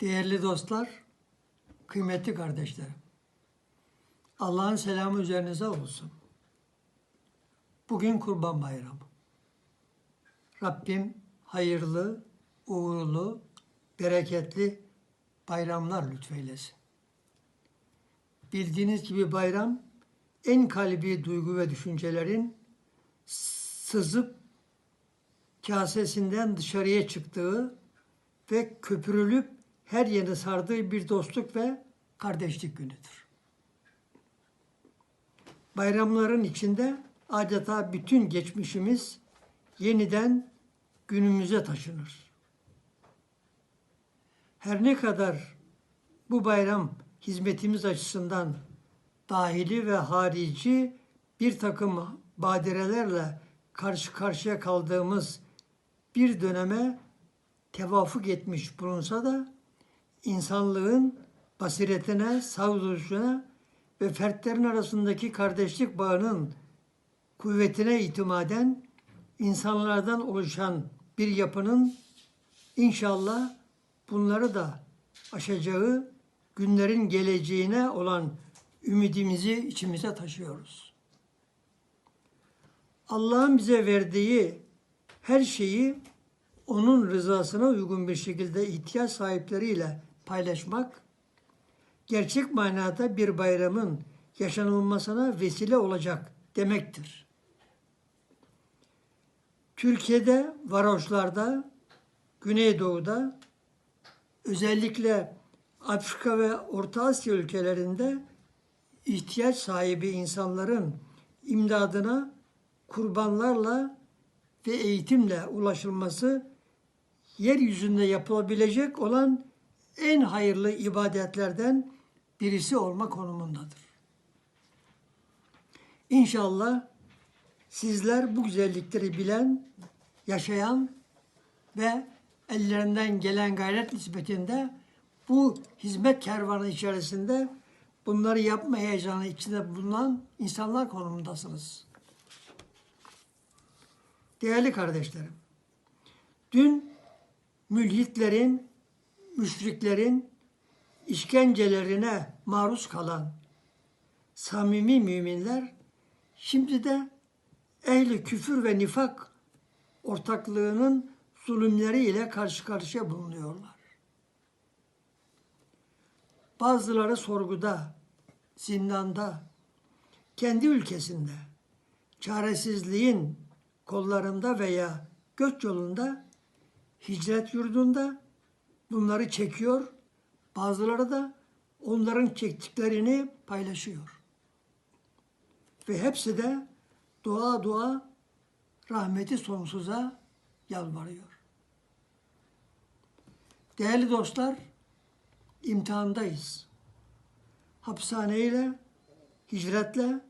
Değerli dostlar, kıymetli kardeşlerim. Allah'ın selamı üzerinize olsun. Bugün Kurban Bayramı. Rabbim hayırlı, uğurlu, bereketli bayramlar lütfeylesin. Bildiğiniz gibi bayram en kalbi duygu ve düşüncelerin sızıp kasesinden dışarıya çıktığı ve köpürülüp her yeri sardığı bir dostluk ve kardeşlik günüdür. Bayramların içinde adeta bütün geçmişimiz yeniden günümüze taşınır. Her ne kadar bu bayram hizmetimiz açısından dahili ve harici bir takım badirelerle karşı karşıya kaldığımız bir döneme tevafuk etmiş bulunsa da insanlığın basiretine, sağduyusuna ve fertlerin arasındaki kardeşlik bağının kuvvetine itimaden insanlardan oluşan bir yapının inşallah bunları da aşacağı günlerin geleceğine olan ümidimizi içimize taşıyoruz. Allah'ın bize verdiği her şeyi onun rızasına uygun bir şekilde ihtiyaç sahipleriyle paylaşmak, gerçek manada bir bayramın yaşanılmasına vesile olacak demektir. Türkiye'de, varoşlarda, Güneydoğu'da, özellikle Afrika ve Orta Asya ülkelerinde ihtiyaç sahibi insanların imdadına kurbanlarla ve eğitimle ulaşılması yeryüzünde yapılabilecek olan en hayırlı ibadetlerden birisi olma konumundadır. İnşallah sizler bu güzellikleri bilen, yaşayan ve ellerinden gelen gayret nispetinde bu hizmet kervanı içerisinde bunları yapma heyecanı içinde bulunan insanlar konumundasınız. Değerli kardeşlerim, dün mülhitlerin, müşriklerin işkencelerine maruz kalan samimi müminler şimdi de ehli küfür ve nifak ortaklığının zulümleriyle karşı karşıya bulunuyorlar. Bazıları sorguda, zindanda, kendi ülkesinde, çaresizliğin kollarında veya göç yolunda, hicret yurdunda bunları çekiyor. Bazıları da onların çektiklerini paylaşıyor. Ve hepsi de dua dua rahmeti sonsuza yalvarıyor. Değerli dostlar, imtihandayız. Hapishaneyle, hicretle,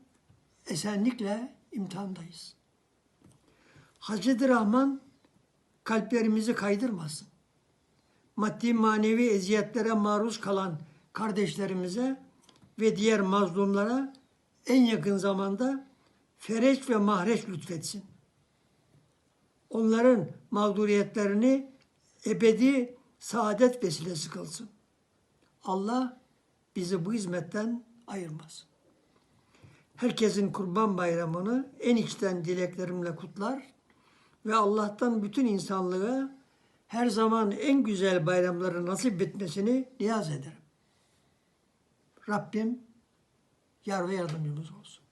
esenlikle imtihandayız. Hazreti Rahman kalplerimizi kaydırmasın. Maddi manevi eziyetlere maruz kalan kardeşlerimize ve diğer mazlumlara en yakın zamanda fereç ve mahreç lütfetsin. Onların mağduriyetlerini ebedi saadet vesilesi kılsın. Allah bizi bu hizmetten ayırmasın. Herkesin kurban bayramını en içten dileklerimle kutlar ve Allah'tan bütün insanlığa her zaman en güzel bayramları nasip etmesini niyaz ederim. Rabbim yar ve yardımcımız olsun.